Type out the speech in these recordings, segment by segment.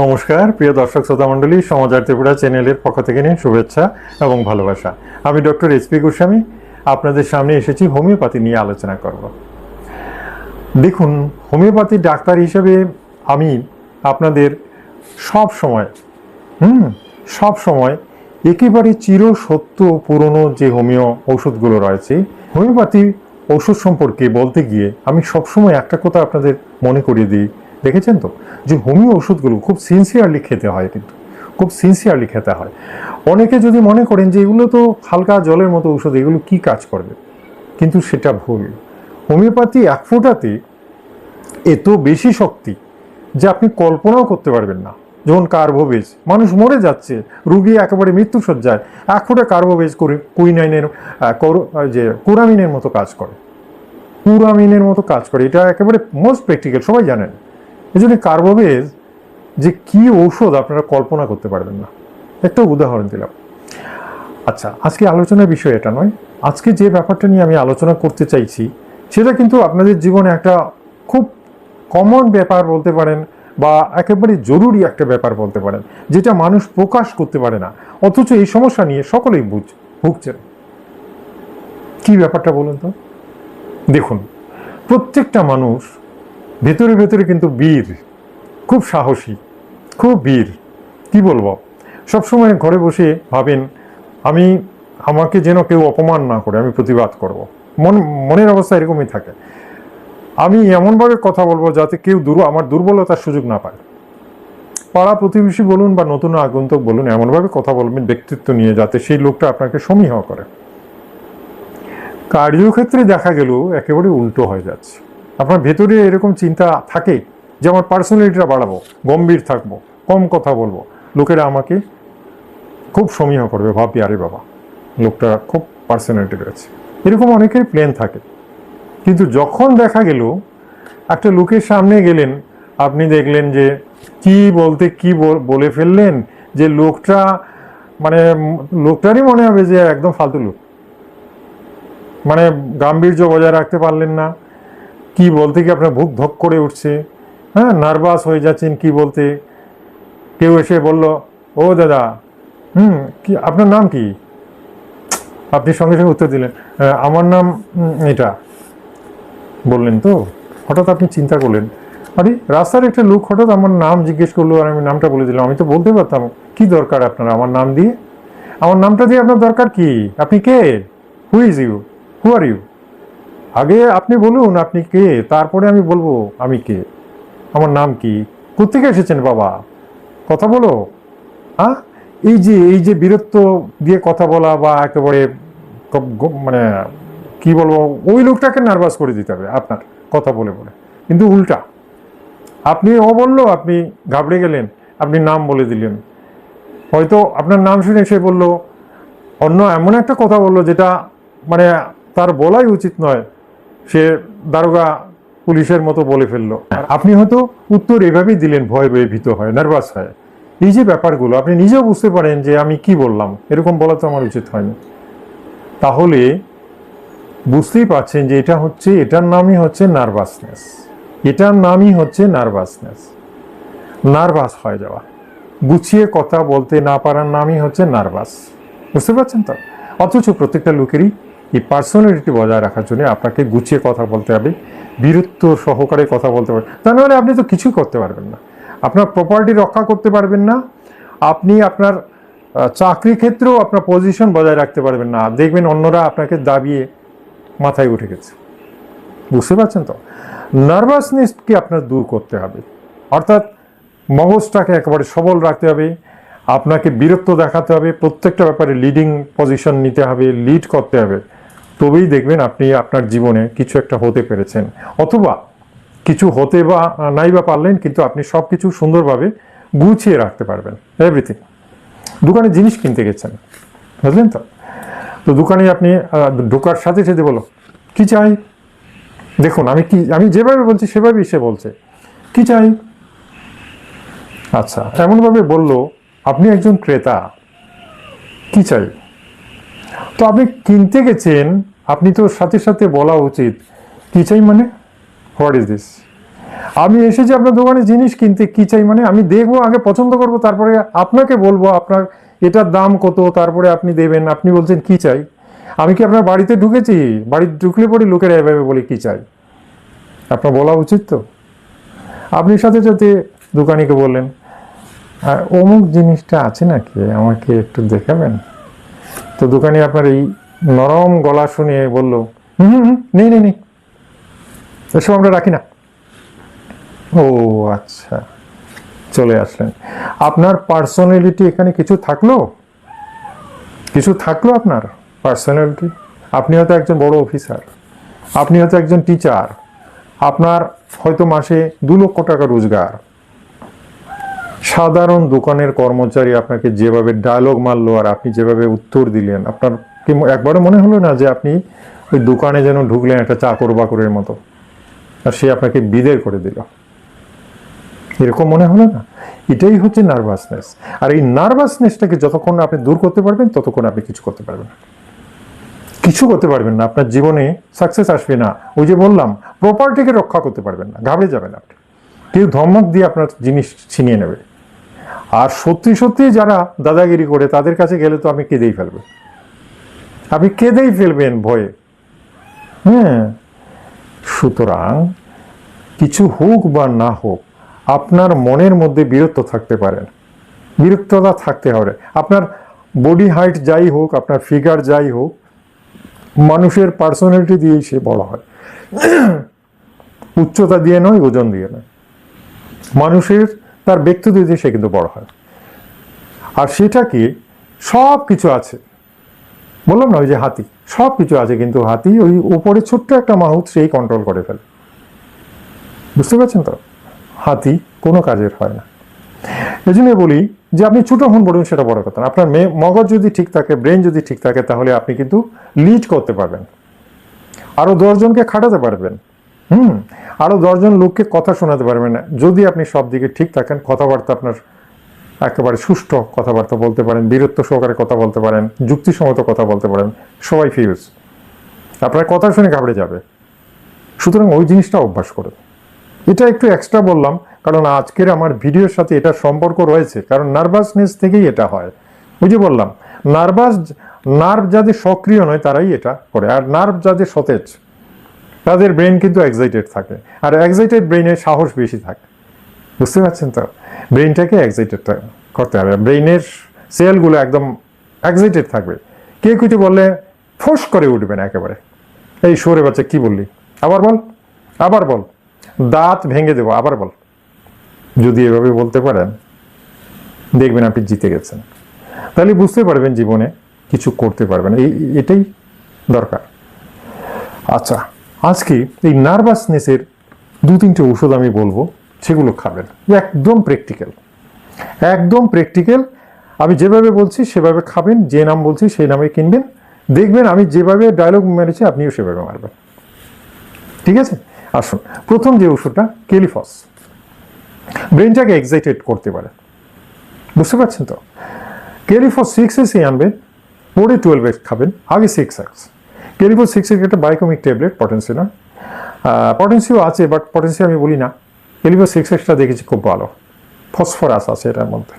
নমস্কার, প্রিয় দর্শক শ্রোতা মণ্ডলী, সমাচার ত্রিপুরা চ্যানেলের পক্ষ থেকে নিয়ে শুভেচ্ছা এবং ভালোবাসা। আমি ডক্টর এস পি গোস্বামী, আপনাদের সামনে এসেছি হোমিওপ্যাথি নিয়ে আলোচনা করব। দেখুন, হোমিওপ্যাথি ডাক্তার হিসেবে আমি আপনাদের সব সময়, হুম, সব সময় একেবারে চির সত্য পুরনো যে হোমিও ওষুধগুলো রয়েছে, হোমিওপ্যাথি ওষুধ সম্পর্কে বলতে গিয়ে আমি সবসময় একটা কথা আপনাদের মনে করিয়ে দিই দেখেছেন তো? যে হোমিও ওষুধগুলো খুব সিনসিয়ারলি খেতে হয় কিন্তু, খুব সিনসিয়ারলি খেতে হয়। অনেকে যদি মনে করেন যে এগুলো তো হালকা জলের মতো ওষুধ, এগুলো কি কাজ করবে? কিন্তু সেটা ভুল। হোমিওপ্যাথি এক ফোঁটাতে এত বেশি শক্তি যে আপনি কল্পনাও করতে পারবেন না। যেমন কার্বোভেজ মানুষ মরে যাচ্ছে, রুগী একেবারে মৃত্যু সজ্জায় এক ফোঁটা কার্বোভেজ কুইনাইনের যে কুরামিনের মতো কাজ করে। কুরামিনের মতো কাজ করে। এটা একেবারে মোস্ট প্র্যাকটিক্যাল সবাই জানেন। এই জন্য কার্বোভেজ যে কি ঔষধ আপনারা কল্পনা করতে পারবেন না। একটা উদাহরণ দিলাম। আচ্ছা আজকে আলোচনার বিষয় এটা নয়। আজকে যে ব্যাপারটা নিয়ে আমি আলোচনা করতে চাইছি, সেটা কিন্তু আপনাদের জীবনে একটা খুব কমন ব্যাপার বলতে পারেন বা একেবারে জরুরি একটা ব্যাপার বলতে পারেন, যেটা মানুষ প্রকাশ করতে পারে না। অথচ এই সমস্যা নিয়ে সকলেই বুঝ ভুগছেন। কি ব্যাপারটা বলুন তো? দেখুন, প্রত্যেকটা মানুষ ভেতরে ভেতরে কিন্তু বীর। খুব সাহসী, খুব বীর। কি বলব? সবসময় ঘরে বসে ভাবেন, আমি, আমাকে যেন কেউ অপমান না করে, আমি প্রতিবাদ করব। মন, মনের অবস্থা এরকমই থাকে। আমি এমনভাবে কথা বলব যাতে কেউ দূর আমার দুর্বলতার সুযোগ না পায়। পাড়া প্রতিবেশী বলুন বা নতুন আগন্তক বলুন, এমনভাবে কথা বলবেন, ব্যক্তিত্ব নিয়ে, যাতে সেই লোকটা আপনাকে সমীহ করে। কার্যক্ষেত্রে দেখা গেল, একেবারে উল্টো হয়ে যাচ্ছে। আপনার ভেতরে এরকম চিন্তা থাকে যে আমার পার্সোনালিটিটা বাড়াবো, গম্ভীর থাকব, কম কথা বলব। লোকেরা আমাকে খুব সমীহ করবে, ভাববি, আরে বাবা, লোকটা খুব পার্সোনালিটি রয়েছে। এরকম অনেকের প্লেন থাকে। কিন্তু যখন দেখা গেল, একটা লোকের সামনে গেলেন, আপনি দেখলেন যে কি বলতে কি বলে ফেললেন, যে লোকটা মানে লোকটারই মনে হবে যে একদম ফালতু লোক। মানে গাম্ভীর্য বজায় রাখতে পারলেন না। কি বলতে কি আপনার বুক ধক করে উঠছে? হ্যাঁ নার্ভাস হয়ে যাচ্ছেন কি বলতে? কেউ এসে বলল ও দাদা হুম কি আপনার নাম কি? আপনি সঙ্গে সঙ্গে উত্তর দিলেন "আহ, আমার নাম এটা। বললেন তো হঠাৎ আপনি চিন্তা করলেন আরে রাস্তার একটা লোক হঠাৎ আমার নাম জিজ্ঞেস করল আর আমি নামটা বলে দিলাম আমি তো বলতে পারতাম কি দরকার আপনার আমার নাম দিয়ে? আমার নামটা দিয়ে আপনার দরকার কি? আপনি কে? Who is you who are you আগে আপনি বলুন, আপনি কে? তারপরে আমি বলব, আমি কে? আমার নাম কি? কোথেকে এসেছেন বাবা? কথা বলো। হ্যাঁ এই যে এই যে বীরত্ব দিয়ে কথা বলা বা একেবারে মানে কি বলব, ওই লোকটাকে নার্ভাস করে দিতে হবে আপনার, কথা বলে বলে। কিন্তু উল্টা, আপনি ও বলল আপনি ঘাবড়ে গেলেন, আপনি নাম বলে দিলেন। হয়তো আপনার নাম শুনে সে বলল, অন্য এমন একটা কথা বলল যেটা মানে তার বলাই উচিত নয়। সে দারোগা পুলিশের মতো বলে ফেলল। আপনি হয়তো উত্তর এভাবেই দিলেন, ভয় ভয়ে ভীত হয়, নার্ভাস হয়। এই যে ব্যাপারগুলো, আপনি নিজেও বুঝতে পারেন যে আমি কি বললাম, এরকম বলা তো আমার উচিত হয়নি। তাহলে বুঝতেই পারছেন যে এটা হচ্ছে, এটার নামই হচ্ছে নার্ভাসনেস। এটার নামই হচ্ছে নার্ভাসনেস। নার্ভাস হয়ে যাওয়া। গুছিয়ে কথা বলতে না পারার নামই হচ্ছে নার্ভাস। বুঝতে পারছেন তো? অথচ প্রত্যেকটা লোকেরই এই পার্সোনালিটি বজায় রাখার জন্য আপনাকে গুছিয়ে কথা বলতে হবে, বীরত্ব সহকারে কথা বলতে পারবেন তা নাহলে আপনি তো কিছুই করতে পারবেন না। আপনার প্রপার্টি রক্ষা করতে পারবেন না। আপনি আপনার চাকরি ক্ষেত্রেও আপনার পজিশন বজায় রাখতে পারবেন না। দেখবেন অন্যরা আপনাকে দাবিয়ে মাথায় উঠে গেছে। বুঝতে পারছেন তো? নার্ভাসনেসকে আপনার দূর করতে হবে। অর্থাৎ মগজটাকে একেবারে সবল রাখতে হবে। আপনাকে বীরত্ব দেখাতে হবে। প্রত্যেকটা ব্যাপারে লিডিং পজিশন নিতে হবে লিড করতে হবে। তবেই দেখবেন আপনি আপনার জীবনে কিছু একটা হতে পেরেছেন। অথবা কিছু হতে বা নাই বা পারলেন, কিন্তু আপনি সব কিছু সুন্দরভাবে গুছিয়ে রাখতে পারবেন। এভরিথিং দোকানে জিনিস কিনতে গেছেন। বুঝলেন তো? তো দোকানে আপনি ঢোকার সাথে সাথে বলো, কি চাই? দেখুন, আমি কি, আমি যেভাবে বলছি সেভাবেই সে বলছে। কি চাই? আচ্ছা এমনভাবে বলল, আপনি একজন ক্রেতা। কি চাই? তো আপনি কিনতে গেছেন, আপনি তো সাথে সাথে বলা উচিত, কি চাই মানে? হোয়াট ইজ দিস আমি এসেছি আপনার দোকানে জিনিস কিনতে, কি চাই মানে? আমি দেখব, আগে পছন্দ করব, তারপরে আপনাকে বলব আপনার এটার দাম কত, তারপরে আপনি দেবেন, আপনি বলছেন কি চাই? আমি কি আপনার বাড়িতে ঢুকেছি? বাড়িতে ঢুকলে পরে লোকেরা এভাবে বলে কি চাই? আপনার বলা উচিত তো? আপনি সাথে সাথে দোকানিকে বললেন আর অমুক জিনিসটা আছে নাকি? আমাকে একটু দেখাবেন? তো দোকানি আপনার এই নরম গলা শুনে বলল, হুম হুম নেই নেই নেই। এসব আমরা রাখি না। ও আচ্ছা। চলে আসলেন। আপনার পার্সোনালিটি এখানে কিছু থাকল? কিছু থাকল আপনার পার্সোনালিটি আপনি হয়তো একজন বড় অফিসার আপনি হয়তো একজন টিচার আপনার হয়তো মাসে দু লক্ষ টাকা রোজগার। সাধারণ দোকানের কর্মচারী আপনাকে যেভাবে ডায়লগ মারলো আর আপনি যেভাবে উত্তর দিলেন, আপনার কি একবারও মনে হলো না যে আপনি ওই দোকানে যেন ঢুকলেন একটা চাকর বাকরের মতো? আর সে আপনাকে বিদের করে দিল। এরকম মনে হলো না? এটাই হচ্ছে নার্ভাসনেস আর এই নার্ভাসনেসটাকে যতক্ষণ আপনি দূর করতে পারবেন, ততক্ষণ আপনি কিছু করতে পারবেন না। কিছু করতে পারবেন না। আপনার জীবনে সাকসেস আসবে না। ওই যে বললাম প্রপার্টিকে রক্ষা করতে পারবেন না। ঘাবড়ে যাবেন আপনি। কেউ ধমক দিয়ে আপনার জিনিস ছিনিয়ে নেবে। আর সত্যি সত্যি যারা দাদাগিরি করে, তাদের কাছে গেলে তো আমি কেঁদেই ফেলবেন আপনি কেঁদেই ফেলবেন ভয়ে। হ্যাঁ সুতরাং কিছু হোক বা না হোক, আপনার মনের মধ্যে বীরত্ব থাকতে পারেন বিরক্ততা থাকতে হবে। আপনার বডি হাইট যাই হোক, আপনার ফিগার যাই হোক, মানুষের পার্সোনালিটি দিয়েই সে বলা হয়। উচ্চতা দিয়ে নয়, ওজন দিয়ে নয়। মানুষের তার ব্যক্তিত্ব দিয়ে সে কিন্তু বড় হয়। আর সেটা কি? সব কিছু আছে। বললাম না, ওই যে হাতি। সব কিছু আছে, কিন্তু হাতি ওই উপরে ছোট্ট একটা মাহুত সেই কন্ট্রোল করে ফেলে। বুঝতে পারছেন তো? হাতি কোনো কাজের হয় না। এই জন্য বলি যে আপনি ছোট হন বলুন, সেটা বড় কথা আপনার মেয়ে, মগজ যদি ঠিক থাকে ব্রেন যদি ঠিক থাকে, তাহলে আপনি কিন্তু লিড করতে পারবেন। আরও দশজনকে খাটাতে পারবেন। হুম আরও দশজন লোককে কথা শোনাতে পারবেন না। যদি আপনি সব দিকে ঠিক থাকেন, কথাবার্তা আপনার একেবারে সুষ্ঠু কথাবার্তা বলতে পারেন, বীরত্ব সহকারে কথা বলতে পারেন, যুক্তিসঙ্গত কথা বলতে পারেন, সবাই ফিউজ আপনার কথা শুনে ঘাবড়ে যাবে। সুতরাং ওই জিনিসটা অভ্যাস করুন। এটা একটু এক্সট্রা বললাম, কারণ আজকের আমার ভিডিওর সাথে এটা সম্পর্ক রয়েছে, কারণ নার্ভাসনেস থেকেই এটা হয়। যে বললাম নার্ভাস নার্ভ যাদের সক্রিয় নয়, তারাই এটা করে। আর নার্ভ যাদের সতেজ তাদের ব্রেন কিন্তু এক্সাইটেড থাকে। আর এক্সাইটেড ব্রেনে সাহস বেশি থাকে। বুঝতে পারছেন তো? ব্রেনটাকে এক্সাইটেড করতে হবে। ব্রেনের সেলগুলো একদম এক্সাইটেড থাকবে। কে কিছু বললে ফোস করে উঠবেন একেবারে। এই সরে বাচ্চা কি বললি? আবার বল আবার বল। দাঁত ভেঙে দেবো, আবার বল। যদি এভাবে বলতে পারেন, দেখবেন আপনি জিতে গেছেন। তাহলে বুঝতে পারবেন জীবনে কিছু করতে পারবেন। এই, এটাই দরকার। আচ্ছা আজকে এই নার্ভাসনেসের দু তিনটে ওষুধ আমি বলব, সেগুলো খাবেন। একদম প্র্যাকটিক্যাল একদম প্র্যাকটিক্যাল আমি যেভাবে বলছি সেভাবে খাবেন, যে নাম বলছি সেই নামে কিনবেন। দেখবেন আমি যেভাবে ডায়লগ মেরেছি, আপনিও সেভাবে মারবেন। ঠিক আছে? আসুন, প্রথম যে ওষুধটা কেলিফস। ব্রেনটাকে এক্সাইটেড করতে পারে। বুঝতে পারছেন তো? কেলিফস সিক্স এসে আনবেন পরে টুয়েলভ এক্স খাবেন, আগে six X kali phos six X একটা বায়োকমিক ট্যাবলেট পটেন্সি পটেন্সিও আছে বাট পটেন্সি আমি বলি না। কেলিফস সিক্স এক্সটা দেখেছি, খুব ভালো। ফসফরাস আছে এটার মধ্যে।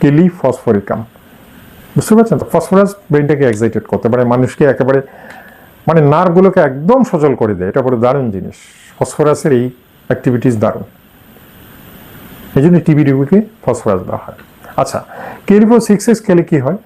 কেলি ফসফরিকাম বুঝতে পারছেন তো? ফসফরাস ব্রেনটাকে এক্সাইটেড করতে পারে, মানুষকে একেবারে মানে নার্ভগুলোকে একদম সচল করে দেয়। এটা বড় দারুণ জিনিস। ফসফরাসের এই অ্যাক্টিভিটিস দারুণ। এই জন্য টিবি রোগীকে ফসফরাস দেওয়া হয়। আচ্ছা কেরিপো সিক্স এক্স খেলে কি হয়?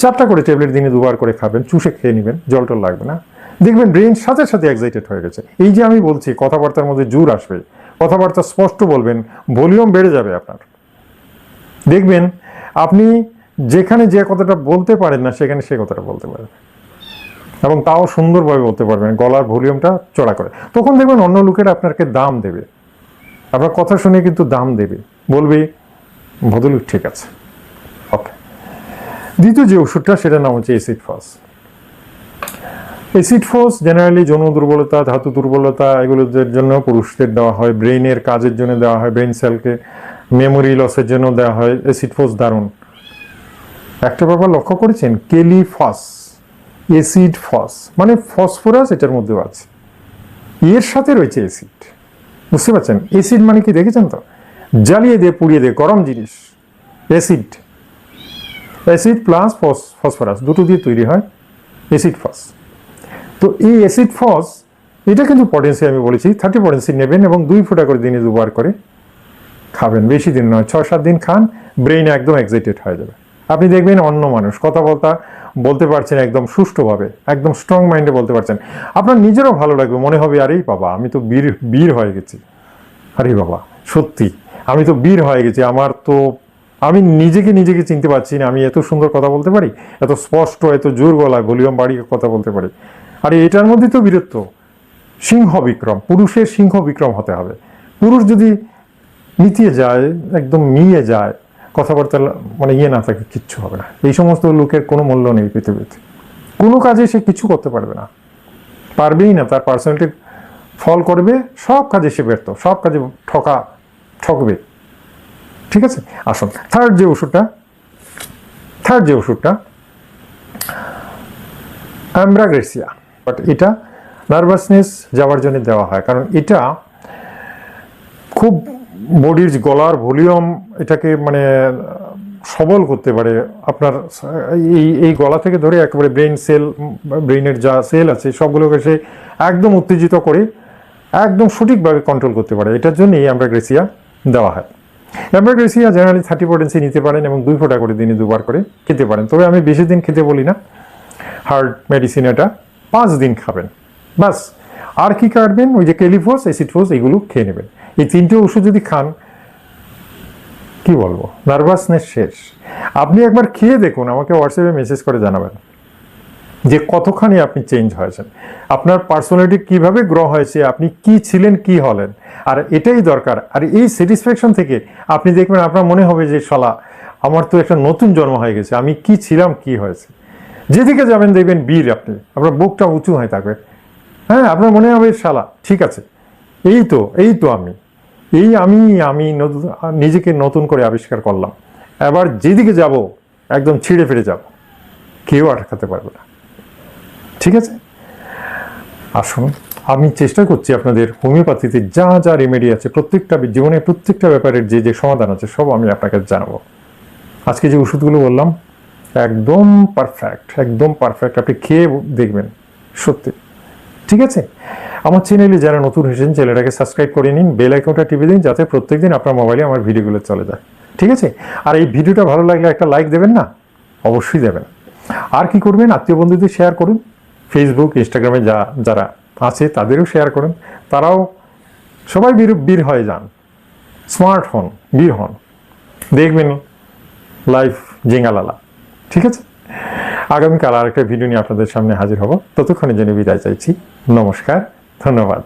চারটা করে ট্যাবলেট দিনে দুবার করে খাবেন, চুষে খেয়ে নেবেন জল টল লাগবে না। দেখবেন ব্রেন সাথে সাথে এক্সাইটেড হয়ে গেছে। এই যে আমি বলছি, কথাবার্তার মধ্যে জোর আসবে, কথাবার্তা স্পষ্ট বলবেন ভলিউম বেড়ে যাবে আপনার। দেখবেন আপনি যেখানে যে কথাটা বলতে পারেন না, সেখানে সে কথাটা বলতে পারেন এবং তাও সুন্দরভাবে বলতে পারবেন, গলার ভলিউমটা চড়া করে। তখন দেখবেন অন্য লোকেরা আপনাকে দাম দেবে। আপনার কথা শুনে কিন্তু দাম দেবে। বলবে, ভদ্রলোক ঠিক আছে। দ্বিতীয় যে ওষুধটা, সেটার নাম হচ্ছে acid phos acid phos generally যৌন দুর্বলতা, ধাতু দুর্বলতা, এগুলোদের জন্য পুরুষদের দেওয়া হয়, ব্রেইনের কাজের জন্য দেওয়া হয় ব্রেন সেলকে মেমোরি লসের জন্য দেওয়া হয় এসিড ফস দারুণ একটা ব্যাপার লক্ষ্য করেছেন কেলি ফস এসিড ফস মানে ফসফরাস এটার মধ্যেও আছে। এর সাথে রয়েছে এসিড বুঝতে পারছেন? এসিড মানে কি, দেখেছেন তো? জ্বালিয়ে দিয়ে পুড়িয়ে দিয়ে গরম জিনিস। অ্যাসিড অ্যাসিড প্লাস ফসফরাস, দুটো দিয়ে তৈরি হয় অ্যাসিড ফস। তো এই অ্যাসিড ফস, এটা কিন্তু পটেন্সি আমি বলেছি থার্টি পটেন্সি নেবেন এবং দুই ফোঁটা করে দিনে দুবার করে খাবেন। বেশি দিন নয়, ছয় সাত দিন খান ব্রেইন একদম এক্সাইটেড হয়ে যাবে। আপনি দেখবেন অন্য মানুষ, কথা বলতা, বলতে পারছেন একদম সুষ্ঠুভাবে, একদম স্ট্রং মাইন্ডে বলতে পারছেন। আপনার নিজেরও ভালো লাগবে, মনে হবে আরেই বাবা, আমি তো বীর বীর হয়ে গেছি। আরে বাবা, সত্যি, আমি তো বীর হয়ে গেছি, আমার তো আমি নিজেকে নিজেকে চিনতে পারছি না, আমি এত সুন্দর কথা বলতে পারি, এত স্পষ্ট, এত জোর গলা গলিয়ম বাড়িয়ে কথা বলতে পারি। আর এটার মধ্যে তো বীরত্ব। সিংহ বিক্রম, পুরুষের সিংহ বিক্রম হতে হবে। পুরুষ যদি মিটিয়ে যায়, একদম মিয়ে যায়, কথাবার্তা মানে ইয়ে না থাকে, কিচ্ছু হবে না। এই সমস্ত লোকের কোনো মূল্য নেই পৃথিবীতে। কোনো কাজে সে কিছু করতে পারবে না। পারবেই না, তার পার্সোনালিটি ফল করবে, সব কাজে সে ব্যর্থ, সব কাজে ঠকা, ঠকবে। ঠিক আছে? আসুন থার্ড যে ওষুধটা থার্ড যে ওষুধটা অ্যাম্ব্রাগ্রেসিয়া বাট এটা নার্ভাসনেস যাওয়ার জন্য দেওয়া হয়, কারণ এটা খুব বডির গলার ভলিউম এটাকে মানে সবল করতে পারে। আপনার, এই এই গলা থেকে ধরে একেবারে ব্রেন সেল, ব্রেনের যা সেল আছে, সবগুলোকে সে একদম উত্তেজিত করে, একদম সঠিকভাবে কন্ট্রোল করতে পারে। এটার জন্যই অ্যাম্ব্রাগ্রেসিয়া দেওয়া হয়। অ্যাম্ব্রাগ্রেসিয়া জেনারেলি থার্টি পটেন্সি নিতে পারেন এবং দুই ফোঁটা করে দিনে দুবার করে খেতে পারেন। তবে আমি বেশি দিন খেতে বলি না। হার্ট মেডিসিন এটা পাঁচ দিন খাবেন। বাস আর কি কাটবেন? ওই যে কেলিফোস অ্যাসিডফোস এগুলো খেয়ে নেবেন। এই তিনটে ওষুধ যদি খান, কি বলব? নার্ভাসনেস শেষ। আপনি একবার খেয়ে দেখুন, আমাকে হোয়াটসঅ্যাপে মেসেজ করে জানাবেন। যে কতখানি আপনি চেঞ্জ হয়েছেন। আপনার পার্সোনালিটি কীভাবে গ্রো হয়েছে, আপনি কি ছিলেন, কি হলেন, আর এটাই দরকার। আর এই স্যাটিসফ্যাকশন থেকে আপনি দেখবেন আপনার মনে হবে যে, শালা, আমার তো একটা নতুন জন্ম হয়ে গেছে, আমি কি ছিলাম, কি হয়েছে। যেদিকে যাবেন দেখবেন বীর আপনি, আপনার বুকটা উঁচু হয়ে থাকবে। হ্যাঁ আপনার মনে হবে, শালা, ঠিক আছে, এই তো এই তো আমি, এই আমি আমি নিজেকে নতুন করে আবিষ্কার করলাম। এবার যেদিকে যাব, একদম ছিঁড়ে ফিরে যাব। কেউ আটকাতে পারবে না। ঠিক আছে? আসুন, আমি চেষ্টা করছি আপনাদের হোমিওপ্যাথিতে যা যা রেমেডি আছে, প্রত্যেকটা জীবনের প্রত্যেকটা ব্যাপারের যে যে সমাধান আছে, সব আমি আপনাকে জানাব। আজকে যে ওষুধগুলো বললাম, একদম পারফেক্ট একদম পারফেক্ট আপনি খেয়ে দেখবেন, সত্যি। ঠিক আছে? আমার চ্যানেলে যারা নতুন এসেছেন চ্যানেলটাকে সাবস্ক্রাইব করে নিন বেল আইকনটা টিপে দিন, যাতে প্রত্যেকদিন আপনার মোবাইলে আমার ভিডিওগুলো চলে যায়। ঠিক আছে? আর এই ভিডিওটা ভালো লাগলে একটা লাইক দেবেন না? অবশ্যই দেবেন। আর কি করবেন? আত্মীয় বন্ধুদের শেয়ার করুন। ফেসবুক ইনস্টাগ্রামে যা, যারা আছে, তাদেরও শেয়ার করুন। তারাও সবাই বীর বীর হয়ে যান। স্মার্ট হন, বীর হন। দেখবেন লাইফ জিঙ্গালালা। ঠিক আছে? আগামীকাল আরেকটা ভিডিও নিয়ে আপনাদের সামনে হাজির হব। ততক্ষণের জন্য বিদায় চাইছি। নমস্কার, ধন্যবাদ।